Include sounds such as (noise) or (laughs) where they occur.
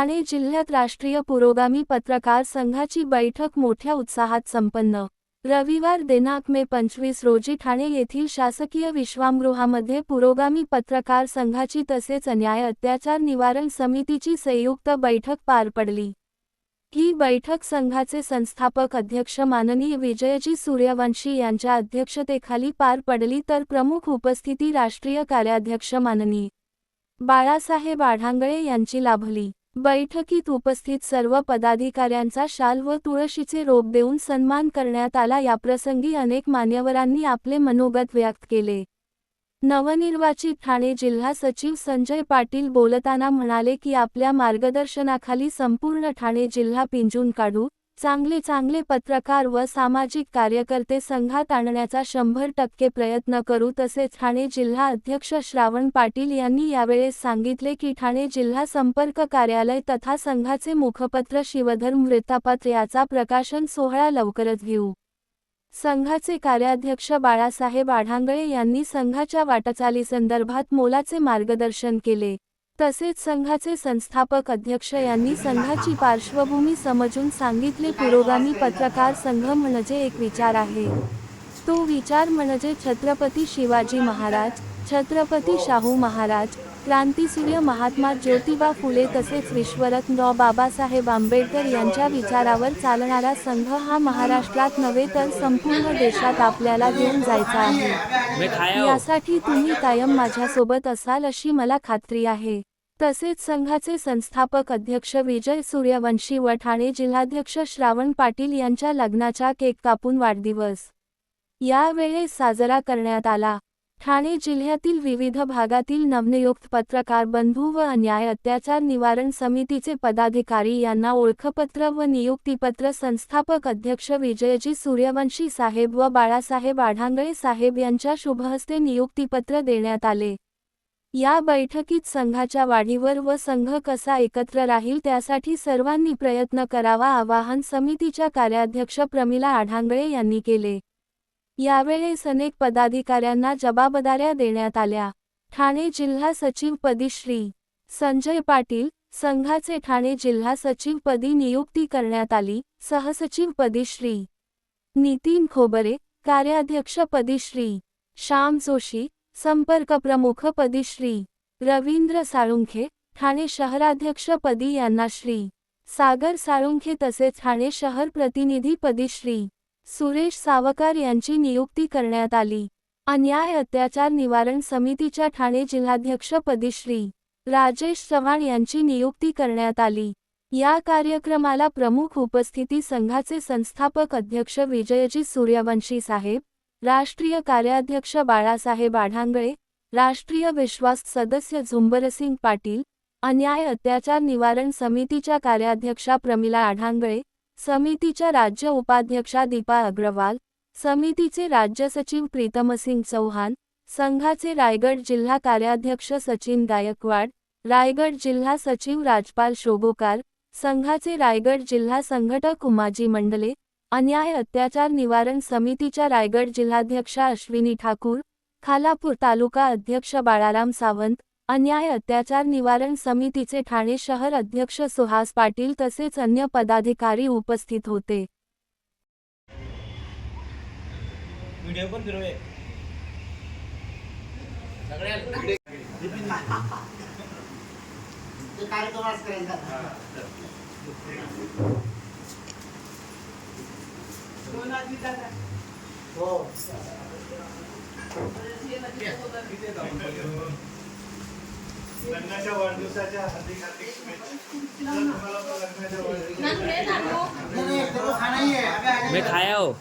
ठाणे जिल्ह्यात राष्ट्रीय पुरोगामी पत्रकार संघाची बैठक मोठ्या उत्साहात संपन्न. रविवार दिनांक मे पंचवीस रोजी ठाणे येथील शासकीय विश्रामगृहामध्ये पुरोगामी पत्रकार संघाची तसेच अन्याय अत्याचार निवारण समितीची संयुक्त बैठक पार पडली. ही बैठक संघाचे संस्थापक अध्यक्ष माननीय विजयजी सूर्यवंशी यांच्या अध्यक्षतेखाली पार पडली तर प्रमुख उपस्थिती राष्ट्रीय कार्याध्यक्ष माननीय बाळासाहेब आढांगळे यांची लाभली. बैठकीत उपस्थित सर्व पदाधिकाऱ्यांचा शाल व तुळशीचे रोप देऊन सन्मान करण्यात आला. याप्रसंगी अनेक मान्यवरांनी आपले मनोगत व्यक्त केले. नवनिर्वाचित ठाणे जिल्हा सचिव संजय पाटील बोलताना म्हणाले की आपल्या मार्गदर्शनाखाली संपूर्ण ठाणे जिल्हा पिंजून काढू. चांगले चांगले पत्रकार व सामाजिक कार्यकर्ते संघात आणण्याचा शंभर टक्के प्रयत्न करू तसेच ठाणे जिल्हा अध्यक्ष श्रावण पाटील यांनी यावेळेस सांगितले की ठाणे जिल्हा संपर्क कार्यालय तथा संघाचे मुखपत्र शिवधर मृतापत्र याचा प्रकाशन सोहळा लवकरच घेऊ. संघाचे कार्याध्यक्ष बाळासाहेब आढांगळे यांनी संघाच्या वाटचालीसंदर्भात मोलाचे मार्गदर्शन केले. तसेच संघाचे संस्थापक अध्यक्ष यांनी संघाची पार्श्वभूमी समजून सांगितले. पुरोगामी पत्रकार संघ म्हणजे एक विचार आहे. तो विचार म्हणजे छत्रपती शिवाजी महाराज छत्रपती शाहू महाराज क्रांतीसूर्य महात्मा ज्योतिबा फुले तसेच विश्वरत्न बाबासाहेब आंबेडकर यांच्या विचारावर चालणारा संघ हा महाराष्ट्रात नव्हे तर संपूर्ण देशात आपल्याला घेऊन जायचा आहे. हूँ. यासाठी तुम्ही कायम माझ्यासोबत असाल अशी मला खात्री आहे. तसेच संघाचे संस्थापक अध्यक्ष विजय सूर्यवंशी व ठाणे जिल्हाध्यक्ष श्रावण पाटील यांच्या लग्नाचा केक कापून वाढदिवस यावेळेस साजरा करण्यात आला. ठाणे जिल्ह्यातील विविध भागातील नवनियुक्त पत्रकार बंधू व अन्याय अत्याचार निवारण समितीचे पदाधिकारी यांना ओळखपत्र व नियुक्तीपत्र संस्थापक अध्यक्ष विजयजी सूर्यवंशी साहेब व बाळासाहेब आढांगळे साहेब यांच्या शुभहस्ते नियुक्तीपत्र देण्यात आले. या बैठकीत संघाच्या वाढीवर व संघ कसा एकत्र राहील त्यासाठी सर्वांनी प्रयत्न करावा आवाहन समितीच्या कार्याध्यक्ष प्रमिला आढांगळे यांनी केले. यावेळेस अनेक पदाधिकाऱ्यांना जबाबदाऱ्या देण्यात आल्या. ठाणे जिल्हा सचिवपदी श्री. संजय पाटील संघाचे ठाणे जिल्हा सचिवपदी नियुक्ती करण्यात आली सहसचिवपदी श्री. नितीन खोबरे कार्याध्यक्षपदी श्री. श्याम जोशी संपर्क प्रमुखपदी श्री. रवींद्र साळुंखे ठाणे शहराध्यक्षपदी यांना श्री. सागर साळुंखे तसेच ठाणे शहर प्रतिनिधीपदी श्री. सुरेश सावकार यांची नियुक्ती करण्यात आली. अन्याय अत्याचार निवारण समितीच्या ठाणे जिल्हाध्यक्षपदी श्री. राजेश चव्हाण यांची नियुक्ती करण्यात आली. या कार्यक्रमाला प्रमुख उपस्थिती संघाचे संस्थापक अध्यक्ष विजयजी सूर्यवंशी साहेब राष्ट्रीय कार्याध्यक्ष बाळासाहेब आढांगळे राष्ट्रीय विश्वास सदस्य झुंबरसिंग पाटील अन्याय अत्याचार निवारण समितीच्या कार्याध्यक्षा प्रमिला आढांगळे समितीच्या राज्य उपाध्यक्षा दीपा अग्रवाल समितीचे राज्य सचिव प्रीतमसिंग चौहान संघाचे रायगड जिल्हा कार्याध्यक्ष सचिन गायकवाड रायगड जिल्हा सचिव राजपाल शोभोकार संघाचे रायगड जिल्हा संघटक उमाजी मंडले अन्याय अत्याचार निवारण समितीच्या रायगड जिल्हाध्यक्षा अश्विनी ठाकूर खालापूर तालुका अध्यक्ष बाळाराम सावंत अन्याय अत्याचार निवारण समितीचे ठाणे शहर अध्यक्ष सुहास पाटील तसेच अन्य पदाधिकारी उपस्थित होते. (laughs) हो लग्नाच्या वाढदिवसाच्या हार्दिक हार्दिक शुभेच्छा लग्नाच्या वाढदिवसाच्या खाया हो